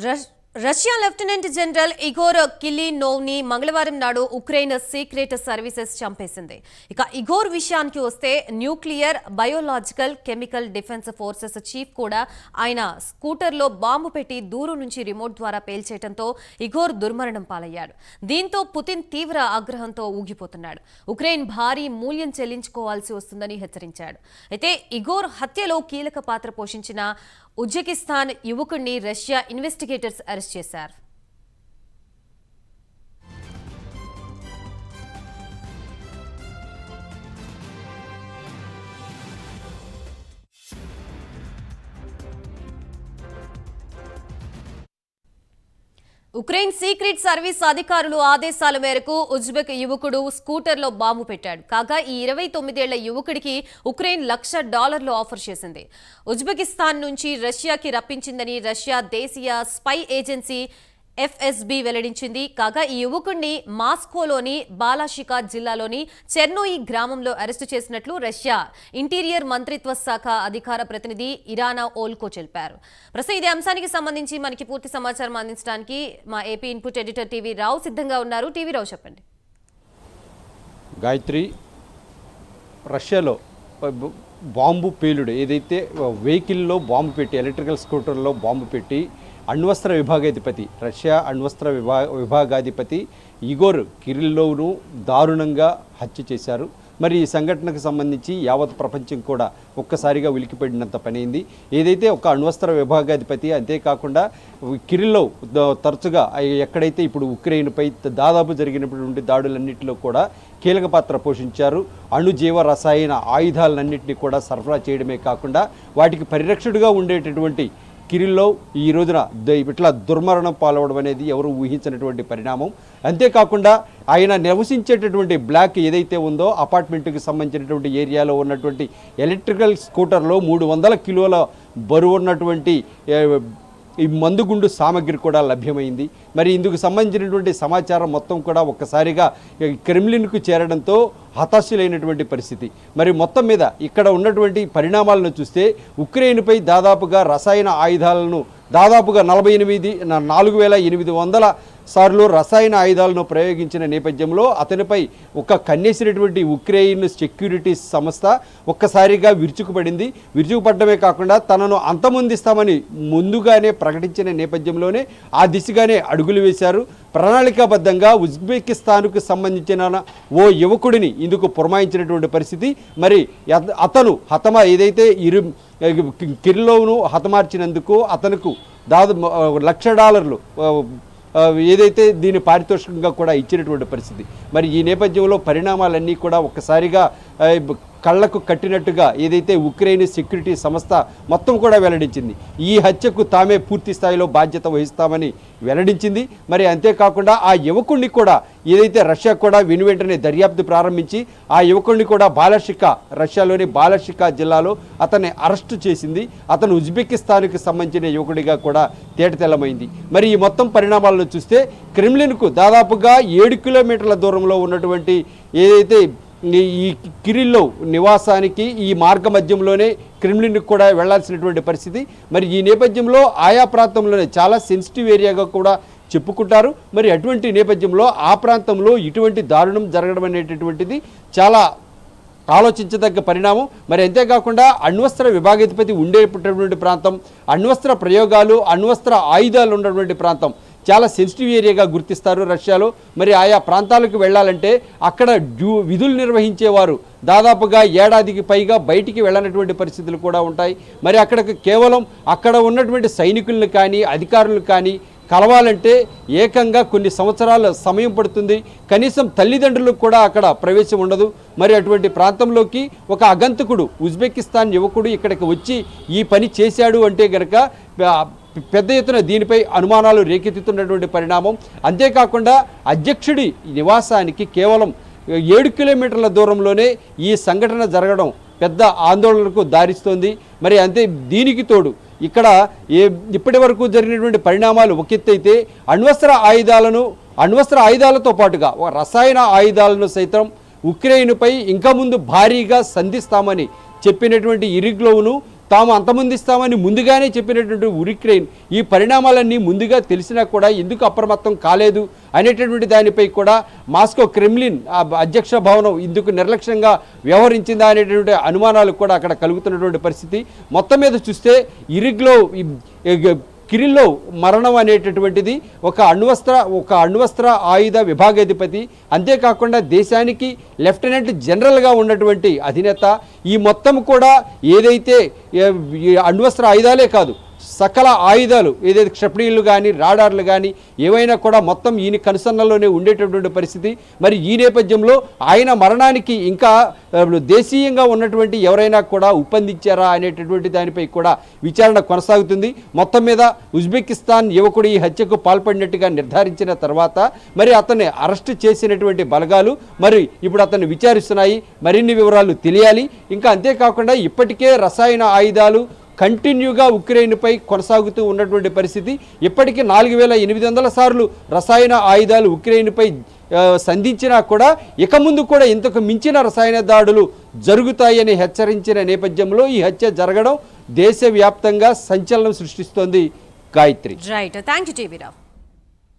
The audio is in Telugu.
rzecz Russia lieutenant general Igor కిలినోవ్ని మంగళవారం నాడు ఉక్రెయిన్ సీక్రెట్ సర్వీసెస్ చంపేసింది. ఇక ఇగోర్ విషయానికి వస్తే nuclear biological chemical defence forces chief కూడా ఆయన స్కూటర్లో బాంబు పెట్టి దూరం నుంచి రిమోట్ ద్వారా పేల్చేయడంతో ఇగోర్ దుర్మరణం పాలయ్యాడు. దీంతో పుతిన్ తీవ్ర ఆగ్రహంతో ఊగిపోతున్నాడు. ఉక్రెయిన్ భారీ మూల్యం చెల్లించుకోవాల్సి వస్తుందని హెచ్చరించాడు. అయితే ఇగోర్ హత్యలో కీలక పాత్ర పోషించిన ఉజ్బెకిస్తాన్ యువకుడిని రష్యా ఇన్వెస్టిగేటర్స్ అరెస్ట్ చేశారు ఉక్రెయిన్ సీక్రెట్ సర్వీస్ అధికారులు ఆదేశాల మేరకు ఉజ్బెక్ యువకుడు స్కూటర్లో బాంబు పెట్టాడు. కాగా ఈ ఇరవై తొమ్మిదేళ్ళ యువకుడికి ఉక్రెయిన్ లక్ష డాలర్లు ఆఫర్ చేసింది. ఉజ్బెకిస్తాన్ నుంచి రష్యాకి రప్పించిందని రష్యా దేశీయ స్పై ఏజెన్సీ ఎఫ్ఎస్బి వెల్లడించింది. కాగా ఈ యువకుడిని మాస్కోలోని బాలాషికా జిల్లాలోని చెర్నోయి గ్రామంలో అరెస్టు చేసినట్లు రష్యా ఇంటీరియర్ మంత్రిత్వ శాఖ అధికార ప్రతినిధి ఇరానా ఓల్కో తెలిపారు. ప్రస్తుతం ఇదే అంశానికి సంబంధించి మనకి పూర్తి సమాచారం అందించడానికి మా AP input editor TV Rao సిద్ధంగా ఉన్నారు. టీవీ రావు చెప్పండి. గాయత్రి రష్యాలో బాంబు పేలుడు ఏదైతే వెహికల్లో బాంబు పెట్టి ఎలక్ట్రికల్ స్కూటర్లో బాంబు పెట్టి అణ్వస్త్ర విభాగాధిపతి రష్యా అణ్వస్త్ర విభా విభాగాధిపతి ఇగోర్ కిరిల్లోను దారుణంగా హత్య చేశారు. మరి ఈ సంఘటనకు సంబంధించి యావత్ ప్రపంచం కూడా ఒక్కసారిగా ఉలికిపడినంత పనైంది. ఏదైతే ఒక అణ్వస్త్ర విభాగాధిపతి అంతేకాకుండా కిరిల్లో తరచుగా ఎక్కడైతే ఇప్పుడు ఉక్రెయిన్పై దాదాపు జరిగినటువంటి దాడులన్నింటిలో కూడా కీలక పాత్ర పోషించారు. అణుజీవ రసాయన ఆయుధాలన్నింటినీ కూడా సరఫరా చేయడమే కాకుండా వాటికి పరిరక్షుడుగా ఉండేటటువంటి కిరిల్లో ఈ రోజున ఇట్లా దుర్మరణం పాలవడం అనేది ఎవరు ఊహించినటువంటి పరిణామం. అంతేకాకుండా ఆయన నివసించేటటువంటి బ్లాక్ ఏదైతే ఉందో అపార్ట్మెంట్కి సంబంధించినటువంటి ఏరియాలో ఉన్నటువంటి ఎలక్ట్రికల్ స్కూటర్లో మూడు వందల కిలోల బరువు ఉన్నటువంటి ఈ మందుగుండు సామగ్రి కూడా లభ్యమైంది. మరి ఇందుకు సంబంధించినటువంటి సమాచారం మొత్తం కూడా ఒక్కసారిగా క్రెమ్లిన్కు చేరడంతో హతాశులైనటువంటి పరిస్థితి. మరి మొత్తం మీద ఇక్కడ ఉన్నటువంటి పరిణామాలను చూస్తే ఉక్రెయిన్పై దాదాపుగా రసాయన ఆయుధాలను దాదాపుగా నలభై ఎనిమిది నాలుగు వేల ఎనిమిది వందల సార్లు రసాయన ఆయుధాలను ప్రయోగించిన నేపథ్యంలో అతనిపై ఒక కన్నేసినటువంటి ఉక్రెయిన్ సెక్యూరిటీ సంస్థ ఒక్కసారిగా విరుచుకుపడింది. విరుచుకుపడమే కాకుండా తనను అంతమొందిస్తామని ముందుగానే ప్రకటించిన నేపథ్యంలోనే ఆ దిశగానే అడుగులు వేశారు. ప్రణాళికాబద్ధంగా ఉజ్బెకిస్తాన్కు సంబంధించిన ఓ యువకుడిని ఇందుకు పురమాయించినటువంటి పరిస్థితి. మరి అతను హతమ ఏదైతే ఇరు కిర్లోను హతమార్చినందుకు అతనుకు దాదాపు లక్ష డాలర్లు ఏదైతే దీని పారితోషికంగా కూడా ఇచ్చినటువంటి పరిస్థితి. మరి ఈ నేపథ్యంలో పరిణామాలన్నీ కూడా ఒక్కసారిగా కళ్ళకు కట్టినట్టుగా ఏదైతే ఉక్రెయిన్ సెక్యూరిటీ సంస్థ మొత్తం కూడా వెల్లడించింది ఈ హత్యకు తామే పూర్తి స్థాయిలో బాధ్యత వహిస్తామని వెల్లడించింది. మరి అంతేకాకుండా ఆ యువకుడిని కూడా ఏదైతే రష్యా కూడా వెను వెంటనే దర్యాప్తు ప్రారంభించి ఆ యువకుడిని కూడా బాలషిక రష్యాలోని బాలషిక జిల్లాలో అతన్ని అరెస్టు చేసింది. అతను ఉజ్బెకిస్తాన్కి సంబంధించిన యువకుడిగా కూడా తేటతెల్లమైంది. మరి ఈ మొత్తం పరిణామాలను చూస్తే క్రిమ్లిన్కు దాదాపుగా ఏడు కిలోమీటర్ల దూరంలో ఉన్నటువంటి ఏదైతే ఈ కిరిల్లో నివాసానికి ఈ మార్గ మధ్యంలోనే క్రిమ్లిన్కి కూడా వెళ్ళాల్సినటువంటి పరిస్థితి. మరి ఈ నేపథ్యంలో ఆయా ప్రాంతంలోనే చాలా సెన్సిటివ్ ఏరియాగా కూడా చెప్పుకుంటారు. మరి అటువంటి నేపథ్యంలో ఆ ప్రాంతంలో ఇటువంటి దారుణం జరగడం అనేటటువంటిది చాలా ఆలోచించదగ్గ పరిణామం. మరి అంతేకాకుండా అణ్వస్త్ర విభాగాధిపతి ఉండేటటువంటి ప్రాంతం అణ్వస్త్ర ప్రయోగాలు అణ్వస్త్ర ఆయుధాలు ఉన్నటువంటి ప్రాంతం. చాలా సెన్సిటివ్ ఏరియాగా గుర్తిస్తారు రష్యాలో. మరి ఆయా ప్రాంతాలకు వెళ్ళాలంటే అక్కడ డ్యూ విధులు నిర్వహించేవారు. దాదాపుగా ఏడాదికి పైగా బయటికి వెళ్ళనటువంటి పరిస్థితులు కూడా ఉంటాయి. మరి అక్కడికి కేవలం అక్కడ ఉన్నటువంటి సైనికులను కానీ అధికారులను కానీ కలవాలంటే ఏకంగా కొన్ని సంవత్సరాల సమయం పడుతుంది. కనీసం తల్లిదండ్రులకు కూడా అక్కడ ప్రవేశం ఉండదు. మరి అటువంటి ప్రాంతంలోకి ఒక అగంతకుడు ఉజ్బెకిస్తాన్ యువకుడు ఇక్కడికి వచ్చి ఈ పని చేశాడు అంటే గనక పెద్ద ఎత్తున దీనిపై అనుమానాలు రేకెత్తుతున్నటువంటి పరిణామం. అంతేకాకుండా అధ్యక్షుడి నివాసానికి కేవలం ఏడు కిలోమీటర్ల దూరంలోనే ఈ సంఘటన జరగడం పెద్ద ఆందోళనకు దారిస్తోంది. మరి అంతే దీనికి తోడు ఇక్కడ ఏ ఇప్పటి వరకు జరిగినటువంటి పరిణామాలు ఒక ఎత్తు అణ్వస్త్ర ఆయుధాలను అణ్వస్త్ర ఆయుధాలతో పాటుగా రసాయన ఆయుధాలను సైతం ఉక్రెయిన్పై ఇంకా ముందు భారీగా సంధిస్తామని చెప్పినటువంటి ఇరిగ్లోవును తాము అంతమొందిస్తామని ముందుగానే చెప్పినటువంటి ఉరిక్రెయిన్ ఈ పరిణామాలన్నీ ముందుగా తెలిసినా కూడా ఎందుకు అప్రమత్తం కాలేదు అనేటటువంటి దానిపై కూడా మాస్కో క్రెమ్లిన్ అధ్యక్ష భవనం ఇందుకు నిర్లక్ష్యంగా వ్యవహరించిందా అనేటటువంటి అనుమానాలు కూడా అక్కడ కలుగుతున్నటువంటి పరిస్థితి. మొత్తం మీద చూస్తే ఇరిగ్లో కిరిల్లో మరణం అనేటటువంటిది ఒక అణ్వస్త్ర ఒక అణ్వస్త్ర ఆయుధ విభాగాధిపతి. అంతేకాకుండా దేశానికి లెఫ్టినెంట్ జనరల్గా ఉన్నటువంటి అధినేత. ఈ మొత్తం కూడా ఏదైతే అణువస్త్ర అణ్వస్త్ర ఆయుధాలే కాదు సకల ఆయుధాలు ఏదైతే క్షిపణీలు కానీ రాడార్లు కానీ ఏవైనా కూడా మొత్తం ఈయన కనుసన్నల్లోనే ఉండేటటువంటి పరిస్థితి. మరి ఈ నేపథ్యంలో ఆయన మరణానికి ఇంకా దేశీయంగా ఉన్నటువంటి ఎవరైనా కూడా ఉపందించారా అనేటటువంటి దానిపై కూడా విచారణ కొనసాగుతుంది. మొత్తం మీద ఉజ్బెకిస్తాన్ యువకుడు ఈ హత్యకు పాల్పడినట్టుగా నిర్ధారించిన తర్వాత మరి అతన్ని అరెస్ట్ చేసినటువంటి బలగాలు మరి ఇప్పుడు అతన్ని విచారిస్తున్నాయి. మరిన్ని వివరాలు తెలియాలి. ఇంకా అంతేకాకుండా ఇప్పటికే రసాయన ఆయుధాలు కంటిన్యూగా ఉక్రెయిన్పై కొనసాగుతూ ఉన్నటువంటి పరిస్థితి. ఇప్పటికీ నాలుగు వేల ఎనిమిది వందల సార్లు రసాయన ఆయుధాలు ఉక్రెయిన్పై సంధించినా కూడా ఇక ముందు కూడా ఇంతకు మించిన రసాయన దాడులు జరుగుతాయని హెచ్చరించిన నేపథ్యంలో ఈ హత్య జరగడం దేశవ్యాప్తంగా సంచలనం సృష్టిస్తోంది. గాయత్రి. Right thank you